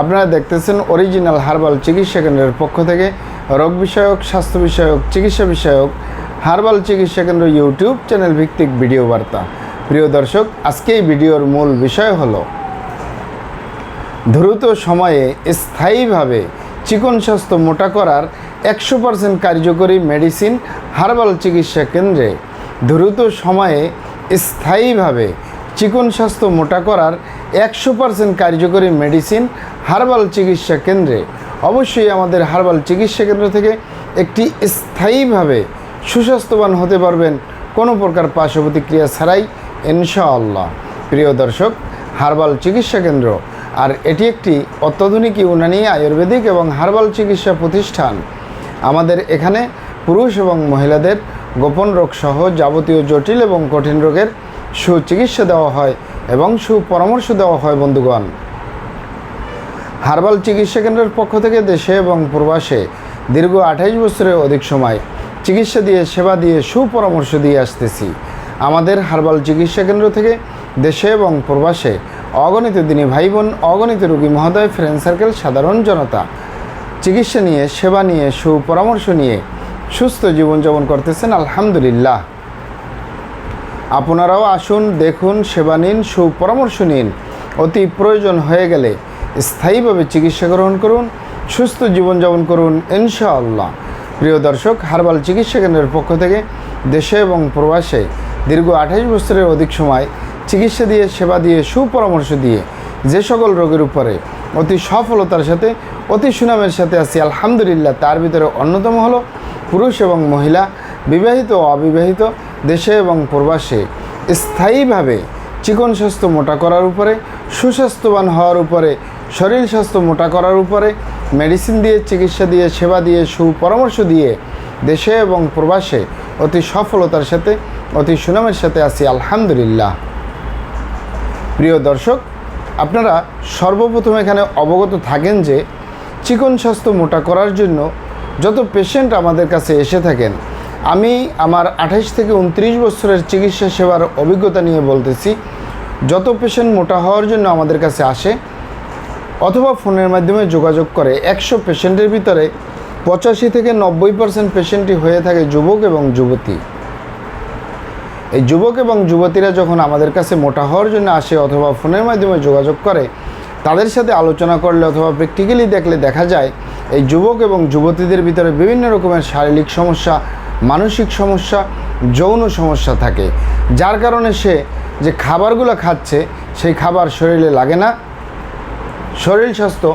আপনারা দেখতেছেন original herbal চিকিৎসা কেন্দ্রের পক্ষ থেকে রোগ বিষয়ক, স্বাস্থ্য বিষয়ক, চিকিৎসা বিষয়ক হার্বাল চিকিৎসা কেন্দ্র ইউটিউব চ্যানেল ভিত্তিক ভিডিও বার্তা। প্রিয় দর্শক, আজকে এই ভিডিওর মূল বিষয় হলো, দ্রুত সময়ে স্থায়ীভাবে চিকন স্বাস্থ্য মোটা করার একশো পার্সেন্ট কার্যকরী মেডিসিন হার্বাল চিকিৎসা কেন্দ্রে দ্রুত সময়ে স্থায়ীভাবে চিকন স্বাস্থ্য মোটা করার একশো পার্সেন্ট কার্যকরী মেডিসিন হার্বাল চিকিৎসা কেন্দ্রে। অবশ্যই আমাদের হার্বাল চিকিৎসা কেন্দ্র থেকে একটি স্থায়ীভাবে সুস্বাস্থ্যবান হতে পারবেন কোনো প্রকার পার্শ্ব প্রতিক্রিয়া ছাড়াই, ইনশাআল্লাহ। প্রিয় দর্শক, হার্বাল চিকিৎসা কেন্দ্র আর এটি একটি অত্যাধুনিক ইউনানি আয়ুর্বেদিক এবং হার্বাল চিকিৎসা প্রতিষ্ঠান। আমাদের এখানে পুরুষ এবং মহিলাদের গোপন রোগ সহ যাবতীয় জটিল এবং কঠিন রোগের সুচিকিৎসা দেওয়া হয়। এবং সুপরামর্শ দেওয়া হয় বন্ধুগণ। হার্বাল চিকিৎসা কেন্দ্রের পক্ষ থেকে দেশে এবং প্রবাসে দীর্ঘ আঠাইশ বছরের অধিক সময় চিকিৎসা দিয়ে, সেবা দিয়ে, সুপরামর্শ দিয়ে আসতেছি। আমাদের হার্বাল চিকিৎসা কেন্দ্র থেকে দেশে এবং প্রবাসে অগণিত দিনী ভাই বোন অগণিত রোগী মহোদয় ফ্রেন্ড সার্কেল সাধারণ জনতা চিকিৎসা নিয়ে, সেবা নিয়ে, সুপরামর্শ নিয়ে সুস্থ জীবনযাপন করতেছেন, আলহামদুলিল্লাহ। আপনারাও আসুন, দেখুন, সেবা নিন, সুপরামর্শ নিন। অতি প্রয়োজন হয়ে গেলে স্থায়ীভাবে চিকিৎসা গ্রহণ করুন, সুস্থ জীবনযাপন করুন, ইনশাআল্লাহ। প্রিয় দর্শক, হার্বাল চিকিৎসা কেন্দ্রের পক্ষ থেকে দেশে এবং প্রবাসে দীর্ঘ আঠাইশ বছরের অধিক সময় চিকিৎসা দিয়ে, সেবা দিয়ে, সুপরামর্শ দিয়ে যে সকল রোগের উপরে অতি সফলতার সাথে, অতি সুনামের সাথে আছি, আলহামদুলিল্লাহ, তার ভিতরে অন্যতম হলো পুরুষ এবং মহিলা, বিবাহিত ও অবিবাহিত। দেশে এবং প্রবাসে স্থায়ীভাবে চিকন স্বাস্থ্য মোটা করার উপরে, সুস্বাস্থ্যবান হওয়ার উপরে শরীর স্বাস্থ্য মোটা করার উপরে, মেডিসিন দিয়ে, চিকিৎসা দিয়ে, সেবা দিয়ে, সুপরামর্শ দিয়ে দেশে এবং প্রবাসে অতি সফলতার সাথে, অতি সুনামের সাথে আছি, আলহামদুলিল্লাহ। প্রিয় দর্শক, আপনারা সর্বপ্রথম এখানে অবগত থাকেন যে চিকন স্বাস্থ্য মোটা করার জন্য যত পেশেন্ট আমাদের কাছে এসে থাকেন আমি আমার আঠাইশ থেকে উনত্রিশ বছরের চিকিৎসা সেবার অভিজ্ঞতা নিয়ে বলতেছি, যত পেশেন্ট মোটা হওয়ার জন্য আমাদের কাছে আসে, অথবা ফোনের মাধ্যমে যোগাযোগ করে, একশো পেশেন্টের ভিতরে পঁচাশি থেকে নব্বই পার্সেন্ট পেশেন্টই হয়ে থাকে যুবক এবং যুবতী। এই যুবক এবং যুবতীরা যখন আমাদের কাছে মোটা হওয়ার জন্য আসে অথবা ফোনের মাধ্যমে যোগাযোগ করে, তাদের সাথে আলোচনা করলে অথবা প্র্যাকটিক্যালি দেখলে দেখা যায়, এই যুবক এবং যুবতীদের ভিতরে বিভিন্ন রকমের শারীরিক সমস্যা মানসিক সমস্যা, যৌন সমস্যা থাকে। যার কারণে সে যে খাবারগুলো খাচ্ছে, সেই খাবার শরীরে লাগে না। শরীর স্বাস্থ্য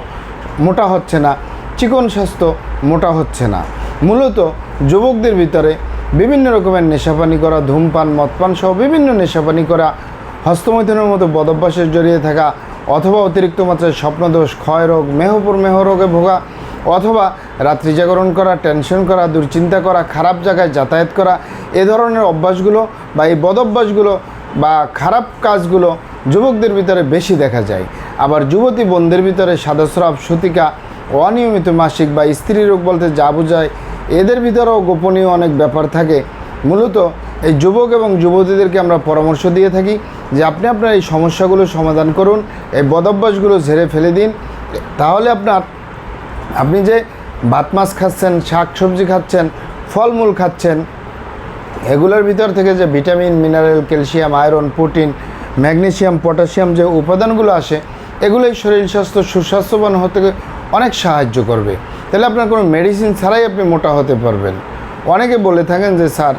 মোটা হচ্ছে না, চিকন স্বাস্থ্য মোটা হচ্ছে না। মূলত যুবকদের ভিতরে বিভিন্ন রকমের নেশাপানি করা, ধূমপান মদপান সহ বিভিন্ন নেশাপানি করা, হস্তমৈথুনের মতো বদভ্যাসের জড়িয়ে থাকা, অথবা অতিরিক্ত মাত্রায় স্বপ্নদোষ ক্ষয় রোগ মেহপুর মেহ রোগে ভোগা অথবা রাত্রি জাগরণ করা টেনশন করা, দুশ্চিন্তা করা, খারাপ জায়গায় যাতায়াত করা, এ ধরনের অভ্যাসগুলো বা এই বদভ্যাসগুলো বা খারাপ কাজগুলো যুবকদের ভিতরে বেশি দেখা যায়। আবার যুবতী বোনদের ভিতরে সাদস্রাব, সতিকা, অনিয়মিত মাসিক বা স্ত্রী রোগ বলতে যা বোঝায়, এদের ভিতরেও গোপনীয় অনেক ব্যাপার থাকে। মূলত এই যুবক এবং যুবতীদেরকে আমরা পরামর্শ দিয়ে থাকি যে আপনি আপনার এই সমস্যাগুলো সমাধান করুন, এই বদভ্যাসগুলো ঝেড়ে ফেলে দিন। তাহলে আপনার আপনি যে ভাত মাছ খাচ্ছেন শাক সবজি খাচ্ছেন, ফলমূল খাচ্ছেন, এগুলোর ভিতর থেকে যে vitamin, mineral, calcium, iron, protein, magnesium, potassium যে উপাদানগুলো আসে, এগুলোই শরীর স্বাস্থ্য, সুস্বাস্থ্যবান হতে অনেক সাহায্য করবে। তাহলে আপনার কোনো মেডিসিন ছাড়াই আপনি মোটা হতে পারবেন। অনেকে বলে থাকেন যে, স্যার,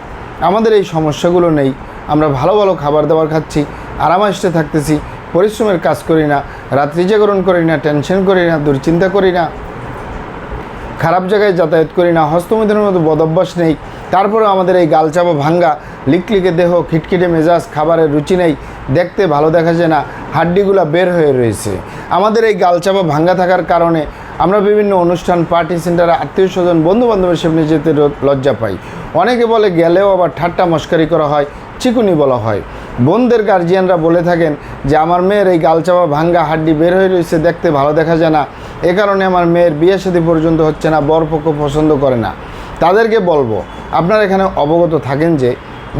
আমাদের এই সমস্যাগুলো নেই। আমরা ভালো ভালো খাবার দাবার খাচ্ছি আরামাইশে থাকতেছি, পরিশ্রমের কাজ করি না রাত্রি জাগরণ করি না টেনশন করি না, দুশ্চিন্তা করি না। খারাপ জায়গায় যাতায়াত করি না হস্তমিদের মতো বদভ্যাস নেই। তারপরে আমাদের এই গালচাপা ভাঙ্গা। লিকলিকে দেহ, খিটখিটে মেজাজ, খাবারের রুচি নেই। দেখতে ভালো দেখা যায় না, হাড্ডিগুলা বের হয়ে রয়েছে। আমাদের এই গালচাপা ভাঙ্গা থাকার কারণে আমরা বিভিন্ন অনুষ্ঠান, পার্টি সেন্টারে আত্মীয় স্বজন বন্ধু বান্ধবের সামনে যেতে লজ্জা পাই। অনেকে বলে গেলেও আবার ঠাট্টা মস্কারি করা হয়। চিকুনি বলা হয়। বোনদের গার্জিয়ানরা বলে থাকেন যে, আমার মেয়ের এই গালচাপা ভাঙ্গা হাড্ডি বের হয়ে রয়েছে দেখতে ভালো দেখা যায় না। এ কারণে আমার মেয়ের বিয়ে সাথী পর্যন্ত হচ্ছে না বরপক্ষ পছন্দ করে না। তাদেরকে বলব, আপনারা এখানে অবগত থাকেন যে,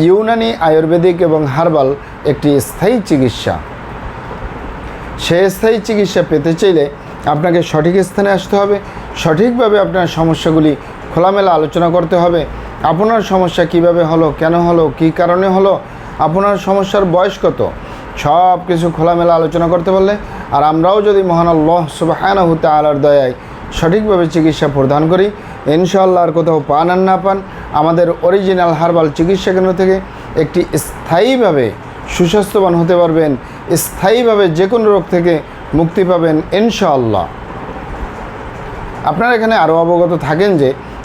ইউনানি আয়ুর্বেদিক এবং হার্বাল একটি স্থায়ী চিকিৎসা। সে স্থায়ী চিকিৎসা পেতে চাইলে আপনাকে সঠিক স্থানে আসতে হবে। সঠিকভাবে আপনার সমস্যাগুলি খোলামেলা আলোচনা করতে হবে। আপনার সমস্যা কীভাবে হলো, কেন হলো, কী কারণে হলো, আপনার সমস্যার বয়স কত? সব কিছু খোলামেলা আলোচনা করতে পারলে, আর আমরাও যদি মহান আল্লাহ সুবাহানাহু তাআলার দয়ায় সঠিকভাবে চিকিৎসা প্রদান করি, ইনশাআল্লাহ আর কোথাও পান আর না পান, আমাদের অরিজিনাল হার্বাল চিকিৎসা কেন্দ্র থেকে একটি স্থায়ীভাবে সুস্বাস্থ্যবান হতে পারবেন, স্থায়ীভাবে যে কোনো রোগ থেকে মুক্তি পাবেন ইনশাআল্লাহ। আপনারা এখানে আরও অবগত থাকেন যে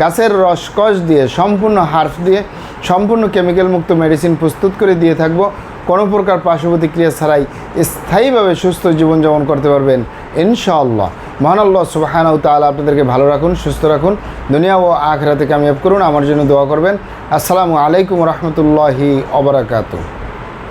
গাছের রসকস দিয়ে, সম্পূর্ণ হার্ফ দিয়ে, সম্পূর্ণ কেমিক্যাল মুক্ত মেডিসিন প্রস্তুত করে দিয়ে থাকব। কোনো প্রকার পার্শ্ব প্রতিক্রিয়া ছাড়াই স্থায়ীভাবে সুস্থ জীবনযাপন করতে পারবেন, ইনশাআল্লাহ। মহান আল্লাহ সুবাহানাউ তাআলা আপনাদেরকে ভালো রাখুন, সুস্থ রাখুন। দুনিয়া ও আখরাতে কামিয়াব করুন, আমার জন্য দোয়া করবেন। আসসালামু আলাইকুম রহমতুল্লাহি অবরাকাতু